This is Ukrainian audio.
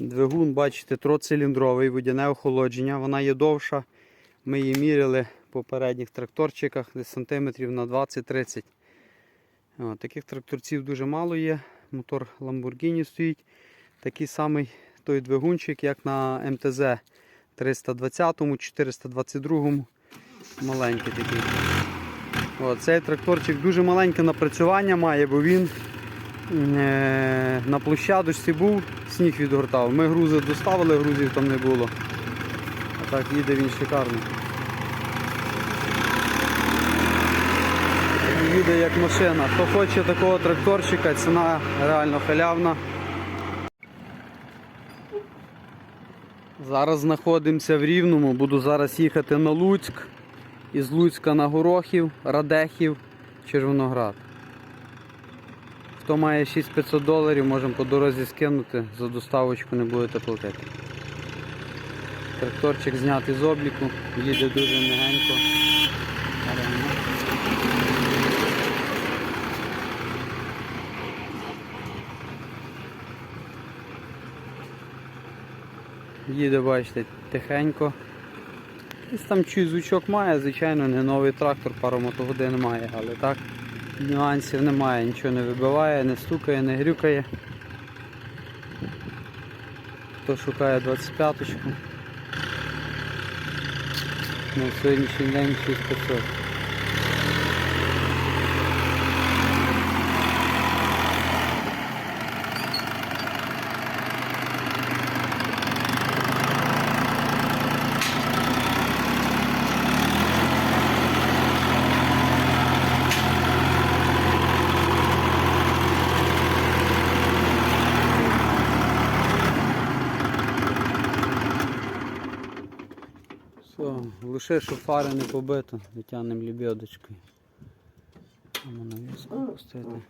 Двигун, бачите, троциліндровий, водяне охолодження. Вона є довша. Ми її міряли по передніх тракторчиках десь сантиметрів на 20-30. Таких тракторців дуже мало є. Мотор Lamborghini стоїть. Такий самий той двигунчик, як на МТЗ 320, 422. Маленький такий. О, цей тракторчик дуже маленьке напрацювання має, бо він е, на площадочці був, сніг відгортав. Ми грузи доставили, грузів там не було. А так їде він шикарно. Їде як машина. Хто хоче такого тракторчика, ціна реально халявна. Зараз знаходимося в Рівному, буду зараз їхати на Луцьк. Із Луцька на Горохів, Радехів, Червоноград. Хто має 6500 доларів, можемо по дорозі скинути, за доставочку не будете платити. Тракторчик знятий з обліку, їде дуже м'ягенько. Їде, бачите, тихенько. Десь там чуть звучок має, звичайно, не новий трактор, пару мотогодин має, але так нюансів немає, нічого не вибиває, не стукає, не грюкає. Хто шукає 25-ку. На сьогоднішній день 6500. Все, лише що фари не побито, витягнемо лібедочкою. Треба на віску пустити.